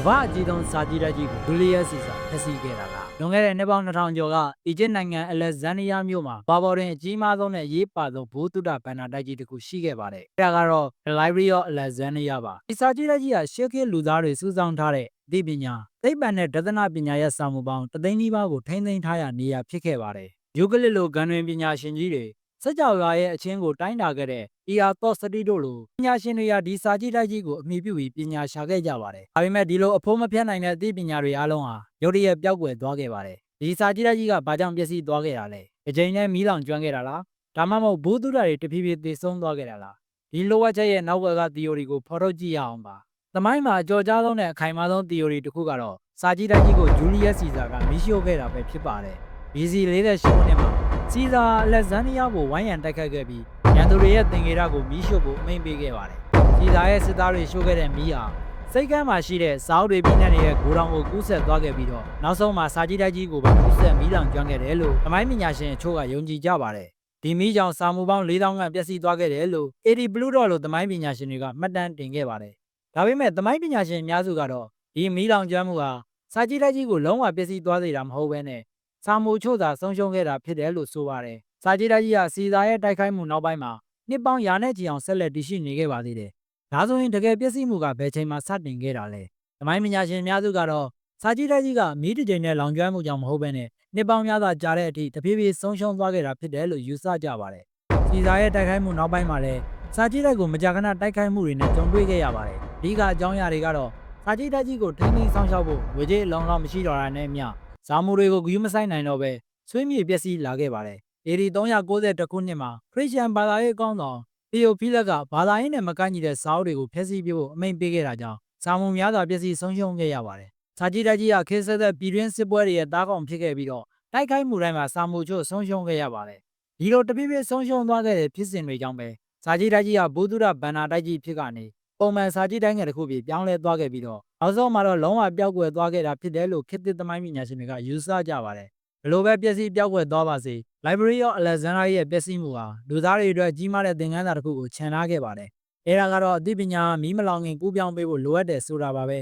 ကမ္ဘာအကြီးဆုံးစာကြည့်တိုက်ကြီးကိုဒူလီယက်စီစာဖျက်ဆီးခဲ့တာလားလွန်ခဲ့တဲ့နှစ်ပေါင်း2000ကျော်ကအီဂျစ်နိုင်ငံအလက်ဇန်နီးယားမြို့မှာဘာဘော်ရင်အကြီးမားဆုံးနဲ့အရေးပါဆုံးဘိုးတုဒ္ဒဘန်နာတိုက်ကြီးတစ်ခုရှိခဲ့ပါတယ်အဲဒါကတော့ The Library of Alexandria ပါဒီစာကြည့်တိုက်ကြီးကရှေးခေတ်လူသားတွေစုဆောင်းထားတဲ့အသိပညာသိပ္ပံနဲ့ဒသနပညာရဲ့စာမှုပေါင်းတသိန်းနီးပါးကိုထိန်းသိမ်းထားရနေရာဖြစ်ခဲ့ပါတယ်ယူကလစ်လိုဂန်တွင်ပညာရှင်ကြီးတွေ စကြဝဠာရဲ့အချင်းကိုတိုင်းတာခဲ့တဲ့ E.R. Thorsty တို့လိုပညာရှင်တွေကဒီစာကြည့်တိုက်ကြီးကိုအမိပြုပြီးပညာရှာခဲ့ကြပါတယ်။ဒါပေမဲ့ဒီလိုအဖိုးမဖြတ်နိုင်တဲ့အသိပညာတွေအားလုံးဟာရုတ်တရက်ပျောက်ကွယ်သွားခဲ့ပါတယ်။ဒီစာကြည့်တိုက်ကြီးကဘာကြောင့်ပျက်စီးသွားခဲ့တာလဲ။အချိန်နဲ့မီးလောင်ကျွမ်းခဲ့တာလား။ဒါမှမဟုတ်ဘူးသူတာတွေတဖြည်းဖြည်းသေဆုံးသွားခဲ့တာလား။ဒီလိုဝက်ချက်ရဲ့နောက်ွယ်က theory ကိုဖော်ထုတ်ကြည့်ရအောင်ပါ။သမိုင်းမှာအကျော်ကြားဆုံးနဲ့အခိုင်မာဆုံး theory တစ်ခုကတော့စာကြည့်တိုက်ကြီးကို Julius Caesar ကမီးရှို့ခဲ့တာပဲဖြစ်ပါတယ်။ BC 48ခုနှစ်မှာ စီဇာအလက်ဇန်နီးယားကိုဝိုင်းရံတိုက်ခတ်ခဲ့ပြီးရန်သူတွေရဲ့သင်္ကေတကိုမီးရှို့ဖို့အမိန့်ပေးခဲ့ပါတယ်။စီဇာရဲ့စစ်သားတွေရှို့ခဲ့တဲ့မီးဟာစိတ်ကမ်းမှာရှိတဲ့ဇောက်တွေပြင်းနေတဲ့ဂိုဒေါင်ကိုကူးဆက်သွားခဲ့ပြီးတော့နောက်ဆုံးမှာစာကြီးတိုက်ကြီးကိုပါကူးဆက်မီးလောင်ကျွမ်းခဲ့တယ်လို့သမိုင်းပညာရှင်အချို့ကယုံကြည်ကြပါတယ်။ဒီမီးကြောင့်စာမှုပေါင်း4000ခန့်ပျက်စီးသွားခဲ့တယ်လို့ AD Blue Dot လို့သမိုင်းပညာရှင်တွေကမှတ်တမ်းတင်ခဲ့ပါတယ်။ဒါပေမဲ့သမိုင်းပညာရှင်အများစုကတော့ဒီမီးလောင်ကျွမ်းမှုဟာစာကြီးတိုက်ကြီးကိုလုံးဝပျက်စီးသွားစေတာမဟုတ်ဘဲနဲ့ စာမှုချို့သာဆုံးရှုံးခဲ့တာဖြစ်တယ်လို့ဆိုပါတယ်။စာကြီးတိုက်ကြီးကစီစာရဲ့တိုက်ခိုက်မှုနောက်ပိုင်းမှာနှစ်ပေါင်းရာနဲ့ချီအောင်ဆက်လက်တည်ရှိနေခဲ့ပါသေးတယ်။ဒါဆိုရင်တကယ်ပျက်စီးမှုကဘယ်ချိန်မှစတင်ခဲ့တာလဲ။သမိုင်းပညာရှင်အများစုကတော့စာကြီးတိုက်ကြီးကမီးတစ်ချိန်နဲ့လောင်ကျွမ်းမှုကြောင့်မဟုတ်ဘဲနဲ့နှစ်ပေါင်းများစွာကြာတဲ့အထိတဖြည်းဖြည်းဆုံးရှုံးသွားခဲ့တာဖြစ်တယ်လို့ယူဆကြပါတယ်။စီစာရဲ့တိုက်ခိုက်မှုနောက်ပိုင်းမှာလည်းစာကြီးတိုက်ကိုမကြာခဏတိုက်ခိုက်မှုတွေနဲ့ကြုံတွေ့ခဲ့ရပါတယ်။အဓိကအကြောင်းအရာတွေကတော့စာကြီးတိုက်ကြီးကိုထိန်းသိမ်းဆောင်ရှောက်ဖို့ငွေကြေးအလုံးလောက်မရှိတော့တာနဲ့မျှ ဇာမှုတွေကိုဂရုမစိုက်နိုင်တော့ပဲဆွေးမြေ့ပျက်စီးလာခဲ့ပါတယ်။ AD 390ခုနှစ်မှာခရစ်ယာန်ဘာသာရေးအကောင်းဆောင်သီယိုဖီလက်ကဘာသာရေးနဲ့မကိုက်ညီတဲ့စာအုပ်တွေကိုဖျက်ဆီးပြဖို့အမိန့်ပေးခဲ့တာကြောင့်စာမှုများစွာပျက်စီးဆုံးရှုံးခဲ့ရပါတယ်။စာကြီးတိုက်ကြီးကခေတ်ဆက်သက်ပြည်တွင်းစစ်ပွဲတွေရဲ့တားကောင်ဖြစ်ခဲ့ပြီးတော့တိုက်ခိုက်မှုတိုင်းမှာစာမှုချို့ဆုံးရှုံးခဲ့ရပါတယ်။ဒီလိုတပြည့်ပြည့်ဆုံးရှုံးသွားခဲ့တဲ့ဖြစ်စဉ်တွေကြောင့်ပဲစာကြီးတိုက်ကြီးကဘူဒုရဗန္နာတိုက်ကြီးဖြစ်ကနေပုံမှန်စာကြည့်တိုင်းငယ်တစ်ခုပြီးပြောင်းလဲသွားခဲ့ပြီးတော့ နောက်ဆုံးမှာတော့လုံးဝပျောက်ကွယ်သွားခဲ့တာဖြစ်တယ်လို့ခေတ်သစ်သမိုင်းပညာရှင်တွေကယူဆကြပါတယ်ဘယ်လိုပဲပျက်စီးပျောက်ကွယ်သွားပါစေ Library of Alexandria ရဲ့ပျက်စီးမှုဟာလူသားတွေအတွက်ကြီးမားတဲ့သင်ခန်းစာတစ်ခုကိုခြံထားခဲ့ပါတယ်အဲဒါကတော့အသိပညာမီးမလောင်ခင်ကူးပြောင်းပေးဖို့လိုအပ်တယ်ဆိုတာပါပဲ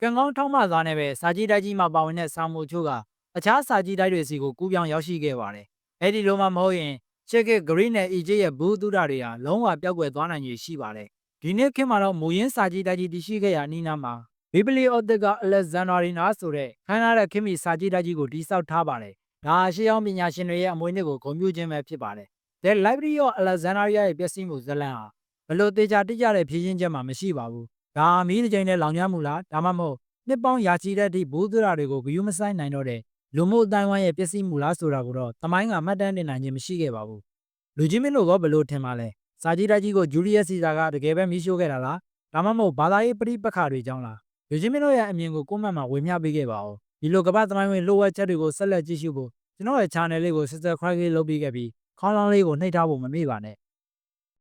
ကံကောင်းထောက်မှစွာနဲ့ပဲစာကြည့်တိုက်ကြီးမှာပါဝင်တဲ့စာမှုချို့ကအခြားစာကြည့်တိုက်တွေစီကိုကူးပြောင်းရောက်ရှိခဲ့ပါတယ်အဲ့ဒီလိုမှမဟုတ်ရင်ရှက်ကဂရိနဲ့အီဂျစ်ရဲ့ဘူးသူဒတွေဟာလုံးဝပျောက်ကွယ်သွားနိုင်ရည်ရှိပါတယ်ဒီနေ့ခေတ်မှာတော့မူရင်းစာကြည့်တိုက်ကြီးတရှိခဲ့ရအနီးနားမှာ ဘီဘလီအော်တကအလက်ဇန်ဒရီနာဆိုတဲ့ခမ်းနားတဲ့ခေတ်မီစာကြည့်တိုက်ကြီးကိုတိစောက်ထားပါတယ်။ဒါရှေးအောင်ပညာရှင်တွေရဲ့အမွေအနှစ်ကိုဂုဏ်ပြုခြင်းပဲဖြစ်ပါတယ်။ The Library of Alexandria ရဲ့ပျက်စီးမှုဇလံဟာဘလို့တေချာတိကျတဲ့ဖြည့်ရှင်းချက်မှမရှိပါဘူး။ဒါမီးတစ်ချိန်နဲ့လောင်ကျွမ်းမှုလားဒါမှမဟုတ်နှစ်ပေါင်းရာချီတဲ့အထိဘိုးသရတွေကိုဂယုမဆိုင်နိုင်တော့တဲ့လူမှုအတိုင်းဝိုင်းရဲ့ပျက်စီးမှုလားဆိုတာကိုတော့တမိုင်းကမှတ်တမ်းတင်နိုင်ခြင်းမရှိခဲ့ပါဘူး။လူကြီးမင်းတို့ကဘလို့ထင်ပါလဲ။စာကြီးတိုက်ကြီးကိုဂျူလီယက်စီဇာကတကယ်ပဲမီးရှို့ခဲ့တာလားဒါမှမဟုတ်ဘာသာရေးပဋိပက္ခတွေကြောင့်လား လူချင်းမင်းတို့ရဲ့အမြင်ကိုကွန်မန့်မှာဝေမျှပေးခဲ့ပါဦးဒီလိုကမ္ဘာသမိုင်းဝင်လိုဝက်ချက်တွေကိုဆက်လက်ကြည့်ရှုဖို့ကျွန်တော်ရဲ့ channel လေးကို subscribe လုပ်ပေးခဲ့ပြီးခေါင်းလောင်းလေးကိုနှိပ်ထားဖို့မမေ့ပါနဲ့